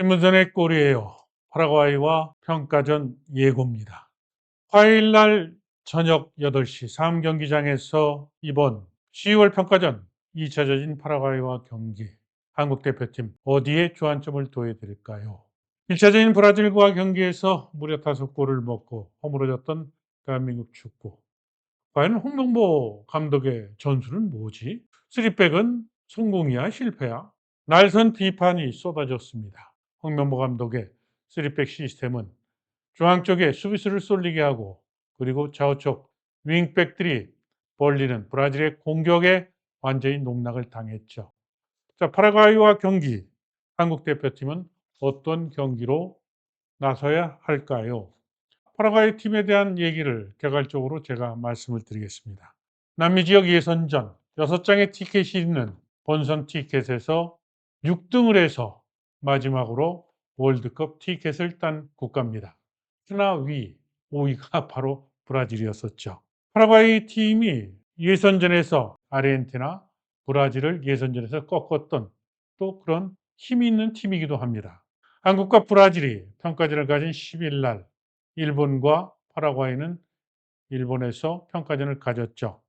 신문선의 꼴이에요. 파라과이와 평가전 예고입니다. 화요일 날 저녁 8시 3경기장에서 이번 10월 평가전 2차전인 파라과이와 경기 한국 대표팀 어디에 주안점을 될까요? 1차전인 브라질과 경기에서 무려 5골을 먹고 허물어졌던 대한민국 축구. 과연 홍명보 감독의 전술은 뭐지? 쓰리백은 성공이야 실패야? 날선 비판이 쏟아졌습니다. 홍명보 감독의 쓰리백 시스템은 중앙 쪽에 수비수를 쏠리게 하고 그리고 좌우쪽 윙백들이 벌리는 브라질의 공격에 완전히 농락을 당했죠. 자, 파라과이와 경기 한국 대표팀은 어떤 경기로 나서야 할까요? 파라과이 팀에 대한 얘기를 개괄적으로 제가 말씀을 드리겠습니다. 남미 지역 예선전 6장의 티켓이 있는 본선 티켓에서 6등을 해서 마지막으로 월드컵 티켓을 딴 국가입니다. 하나 위 5위가 바로 브라질이었었죠. 파라과이 팀이 예선전에서 아르헨티나, 브라질을 예선전에서 꺾었던 또 그런 힘이 있는 팀이기도 합니다. 한국과 브라질이 평가전을 가진 10일 날 일본과 파라과이는 일본에서 평가전을 가졌죠.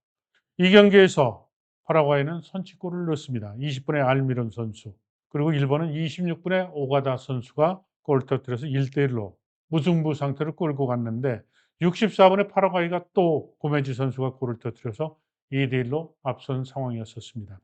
이 경기에서 파라과이는 선취골을 넣습니다. 20분의 알미론 선수. 그리고 일본은 26분에 오가다 선수가 골을 터뜨려서 1대1로 무승부 상태로 끌고 갔는데 64분에 파라과이가 또 고메지 선수가 골을 터뜨려서 2대1로 앞선 상황이었었습니다.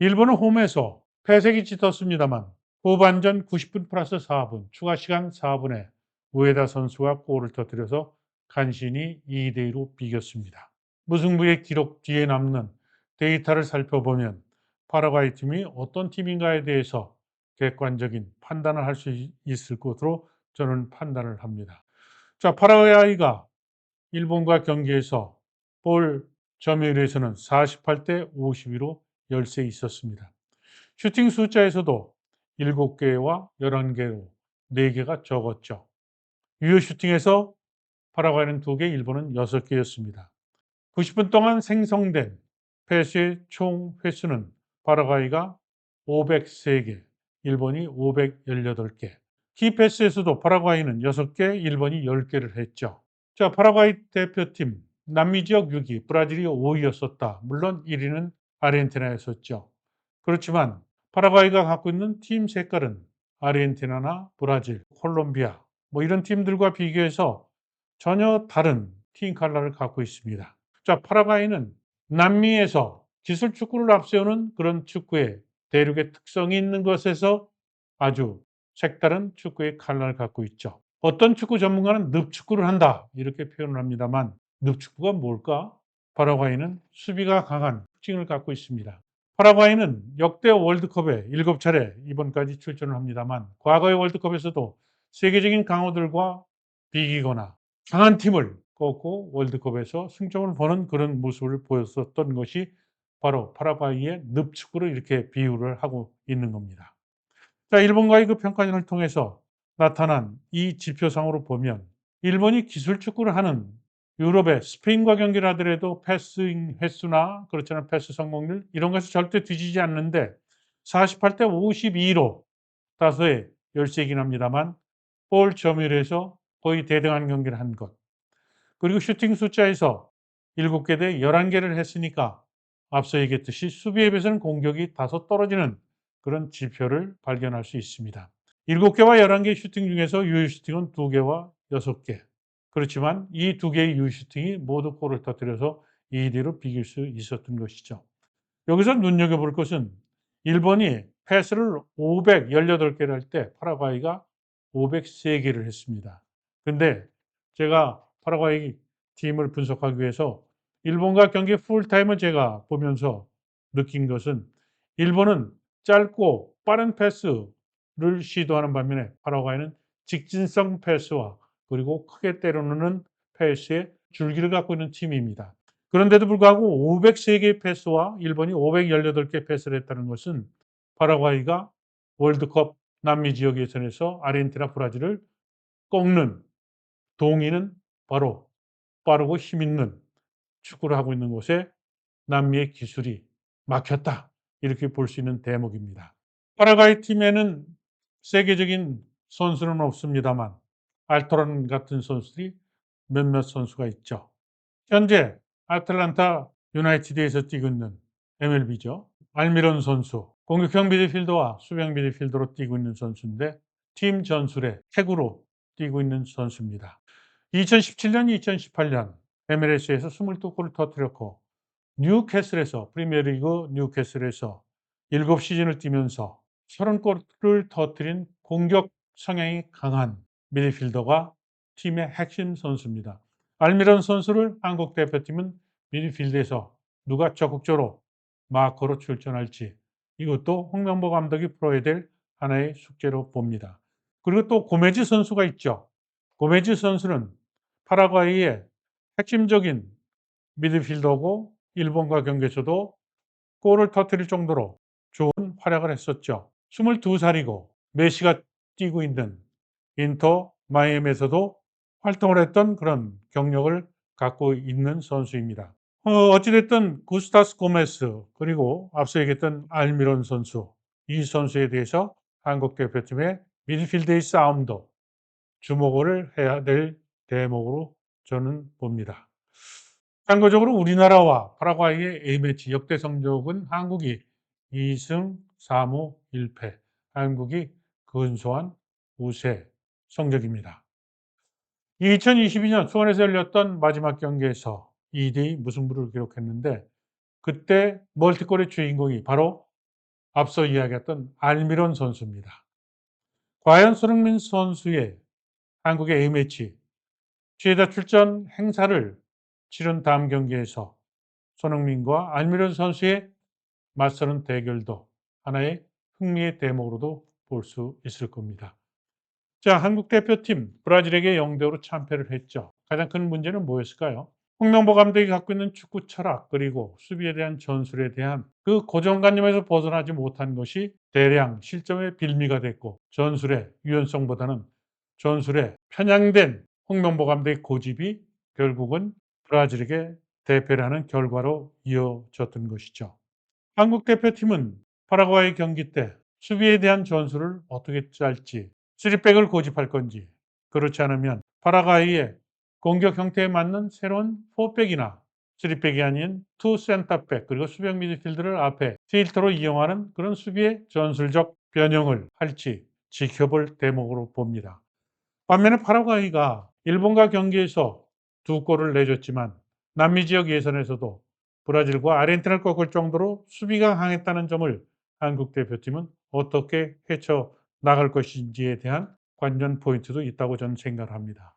일본은 홈에서 패색이 짙었습니다만 후반전 90분 플러스 4분 추가 시간 4분에 우에다 선수가 골을 터뜨려서 간신히 2대2로 비겼습니다. 무승부의 기록 뒤에 남는 데이터를 살펴보면 파라과이 팀이 어떤 팀인가에 대해서 객관적인 판단을 할 수 있을 것으로 저는 판단을 합니다. 자, 파라과이가 일본과 경기에서 볼 점유율에서는 48대 52로 열세 있었습니다. 슈팅 숫자에서도 7개와 11개로 4개가 적었죠. 유효 슈팅에서 파라과이는 2개, 일본은 6개였습니다. 90분 동안 생성된 패스의 총 횟수는 파라과이가 503개, 일본이 518개. 키패스에서도 파라과이는 6개, 일본이 10개를 했죠. 자, 파라과이 대표팀 남미 지역 6위, 브라질이 5위였었다. 물론 1위는 아르헨티나였었죠. 그렇지만 파라과이가 갖고 있는 팀 색깔은 아르헨티나나 브라질, 콜롬비아 뭐 이런 팀들과 비교해서 전혀 다른 팀 컬러를 갖고 있습니다. 자, 파라과이는 남미에서 기술 축구를 앞세우는 그런 축구의 대륙의 특성이 있는 것에서 아주 색다른 축구의 칼날을 갖고 있죠. 어떤 축구 전문가는 늪축구를 한다 이렇게 표현을 합니다만 늪축구가 뭘까? 파라과이는 수비가 강한 특징을 갖고 있습니다. 파라과이는 역대 월드컵에 7차례 이번까지 출전을 합니다만 과거의 월드컵에서도 세계적인 강호들과 비기거나 강한 팀을 꺾고 월드컵에서 승점을 보는 그런 모습을 보였었던 것이 바로 파라과이의 늪축구를 이렇게 비유를 하고 있는 겁니다. 자, 일본과의 그 평가전을 통해서 나타난 이 지표상으로 보면 일본이 기술 축구를 하는 유럽의 스페인과 경기를 하더라도 패스 횟수나 그렇잖아 패스 성공률 이런 것을 절대 뒤지지 않는데 48대 52로 다소의 열세이긴 합니다만 볼 점유율에서 거의 대등한 경기를 한 것. 그리고 슈팅 숫자에서 7개 대 11개를 했으니까 앞서 얘기했듯이 수비에 비해서는 공격이 다소 떨어지는 그런 지표를 발견할 수 있습니다. 7개와 11개의 슈팅 중에서 유효 슈팅은 2개와 6개. 그렇지만 이 두 개의 유효 슈팅이 모두 골을 터뜨려서 2대1로 비길 수 있었던 것이죠. 여기서 눈여겨볼 것은 일본이 패스를 518개를 할 때 파라과이가 503개를 했습니다. 근데 제가 파라과이 팀을 분석하기 위해서 일본과 경기 풀타임을 제가 보면서 느낀 것은 일본은 짧고 빠른 패스를 시도하는 반면에 파라과이는 직진성 패스와 그리고 크게 때려넣는 패스의 줄기를 갖고 있는 팀입니다. 그런데도 불구하고 503개의 패스와 일본이 518개 패스를 했다는 것은 파라과이가 월드컵 남미 지역 예선에서 아르헨티나, 브라질을 꺾는 동의는 바로 빠르고 힘있는 축구를 하고 있는 곳에 남미의 기술이 막혔다. 이렇게 볼 수 있는 대목입니다. 파라과이 팀에는 세계적인 선수는 없습니다만 알토란 같은 선수들이 몇몇 선수가 있죠. 현재 아틀란타 유나이티드에서 뛰고 있는 MLB죠. 알미론 선수, 공격형 미드필더와 수비형 미드필더로 뛰고 있는 선수인데 팀 전술의 핵으로 뛰고 있는 선수입니다. 2017년, 2018년 MLS에서 22골을 터뜨렸고 뉴캐슬에서 프리미어리그 뉴캐슬에서 7시즌을 뛰면서 30골을 터뜨린 공격 성향이 강한 미드필더가 팀의 핵심 선수입니다. 알미런 선수를 한국 대표팀은 미드필드에서 누가 적극적으로 마커로 출전할지 이것도 홍명보 감독이 풀어야 될 하나의 숙제로 봅니다. 그리고 또 고메즈 선수가 있죠. 고메즈 선수는 파라과이의 핵심적인 미드필더고 일본과 경기에서도 골을 터뜨릴 정도로 좋은 활약을 했었죠. 22살이고 메시가 뛰고 있는 인터 마이애미에서도 활동을 했던 그런 경력을 갖고 있는 선수입니다. 어, 어찌됐든 구스타스 고메스 그리고 앞서 얘기했던 알미론 선수 이 선수에 대해서 한국 대표팀의 미드필드의 싸움도 주목을 해야 될 대목으로 저는 봅니다. 참고적으로 우리나라와 파라과이의 A매치 역대 성적은 한국이 2승 3무 1패 한국이 근소한 우세 성적입니다. 2022년 수원에서 열렸던 마지막 경기에서 2대2 무승부를 기록했는데 그때 멀티골의 주인공이 바로 앞서 이야기했던 알미론 선수입니다. 과연 손흥민 선수의 한국의 A매치 최다 출전 행사를 치른 다음 경기에서 손흥민과 알미론 선수의 맞서는 대결도 하나의 흥미의 대목으로도 볼 수 있을 겁니다. 자, 한국 대표팀 브라질에게 0대5로 참패를 했죠. 가장 큰 문제는 뭐였을까요? 홍명보 감독이 갖고 있는 축구 철학 그리고 수비에 대한 전술에 대한 그 고정관념에서 벗어나지 못한 것이 대량 실점의 빌미가 됐고 전술의 유연성보다는 전술에 편향된 홍명보 감독의 고집이 결국은 브라질에게 대패를 하는 결과로 이어졌던 것이죠. 한국 대표팀은 파라과이 경기 때 수비에 대한 전술을 어떻게 짤지, 3백을 고집할 건지, 그렇지 않으면 파라과이의 공격 형태에 맞는 새로운 4백이나 3백이 아닌 2 센터백 그리고 수비형 미드필드를 앞에 필터로 이용하는 그런 수비의 전술적 변형을 할지 지켜볼 대목으로 봅니다. 반면에 파라과이가 일본과 경기에서 두 골을 내줬지만 남미 지역 예선에서도 브라질과 아르헨티나를 꺾을 정도로 수비가 강했다는 점을 한국 대표팀은 어떻게 헤쳐 나갈 것인지에 대한 관전 포인트도 있다고 저는 생각을 합니다.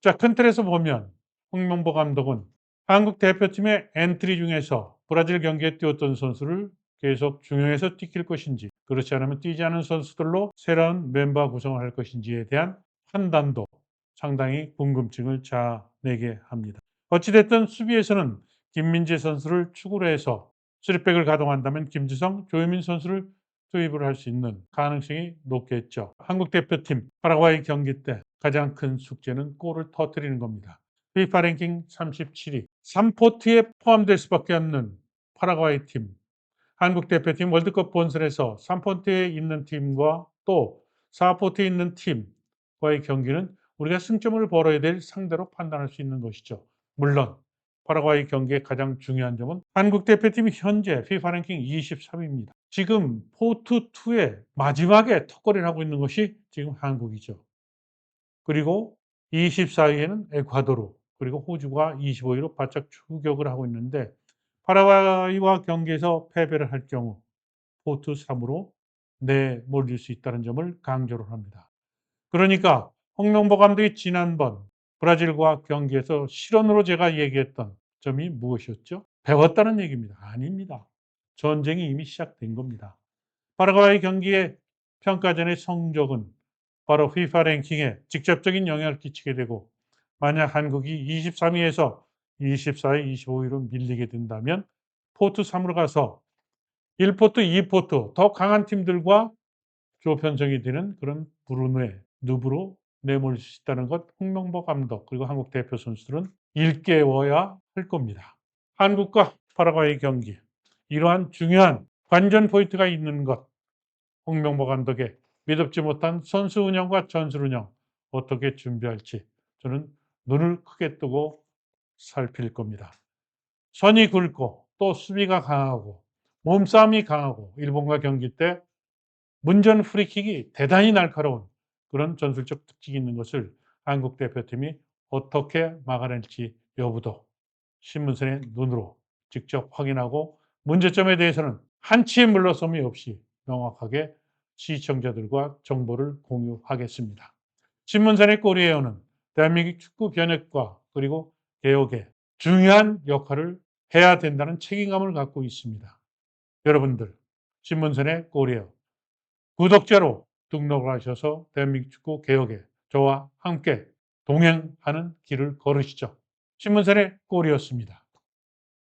자, 큰 틀에서 보면 홍명보 감독은 한국 대표팀의 엔트리 중에서 브라질 경기에 뛰었던 선수를 계속 중용해서 뛰길 것인지 그렇지 않으면 뛰지 않은 선수들로 새로운 멤버 구성을 할 것인지에 대한 판단도 상당히 궁금증을 자내게 합니다. 어찌됐든 수비에서는 김민재 선수를 축으로 해서 3백을 가동한다면 김지성, 조혜민 선수를 투입을 할 수 있는 가능성이 높겠죠. 한국 대표팀 파라과이 경기 때 가장 큰 숙제는 골을 터뜨리는 겁니다. FIFA 랭킹 37위, 3포트에 포함될 수밖에 없는 파라과이 팀. 한국 대표팀 월드컵 본선에서 3포트에 있는 팀과 또 4포트에 있는 팀과의 경기는 우리가 승점을 벌어야 될 상대로 판단할 수 있는 것이죠. 물론 파라과이 경기의 가장 중요한 점은 한국 대표팀이 현재 FIFA 랭킹 23위입니다. 지금 포트2의 마지막에 턱걸이를 하고 있는 것이 지금 한국이죠. 그리고 24위에는 에콰도르, 그리고 호주가 25위로 바짝 추격을 하고 있는데 파라과이와 경기에서 패배를 할 경우 포트 3으로 내몰릴 수 있다는 점을 강조를 합니다. 그러니까 홍명보 감독이 지난번 브라질과 경기에서 실언으로 제가 얘기했던 점이 무엇이었죠? 배웠다는 얘기입니다. 아닙니다. 전쟁이 이미 시작된 겁니다. 파라과이 경기의 평가전의 성적은 바로 FIFA 랭킹에 직접적인 영향을 끼치게 되고 만약 한국이 23위에서 24위, 25위로 밀리게 된다면 포트 3으로 가서 1포트, 2포트 더 강한 팀들과 조편성이 되는 그런 브루노의 누브로 내몰릴 수 있다는 것 홍명보 감독 그리고 한국 대표 선수들은 일깨워야 할 겁니다. 한국과 파라과이 경기 이러한 중요한 관전 포인트가 있는 것 홍명보 감독의 믿업지 못한 선수 운영과 전술 운영 어떻게 준비할지 저는 눈을 크게 뜨고 살필 겁니다. 선이 굵고 또 수비가 강하고 몸싸움이 강하고 일본과 경기 때 문전 프리킥이 대단히 날카로운 그런 전술적 특징이 있는 것을 한국 대표팀이 어떻게 막아낼지 여부도 신문선의 눈으로 직접 확인하고 문제점에 대해서는 한치의 물러섬이 없이 명확하게 시청자들과 정보를 공유하겠습니다. 신문선의 꼬리에어는 대한민국 축구 변혁과 그리고 개혁에 중요한 역할을 해야 된다는 책임감을 갖고 있습니다. 여러분들 신문선의 꼬리에어 구독자로 등록을 하셔서 대한민국 축구 개혁에 저와 함께 동행하는 길을 걸으시죠. 신문선의 꼴이었습니다.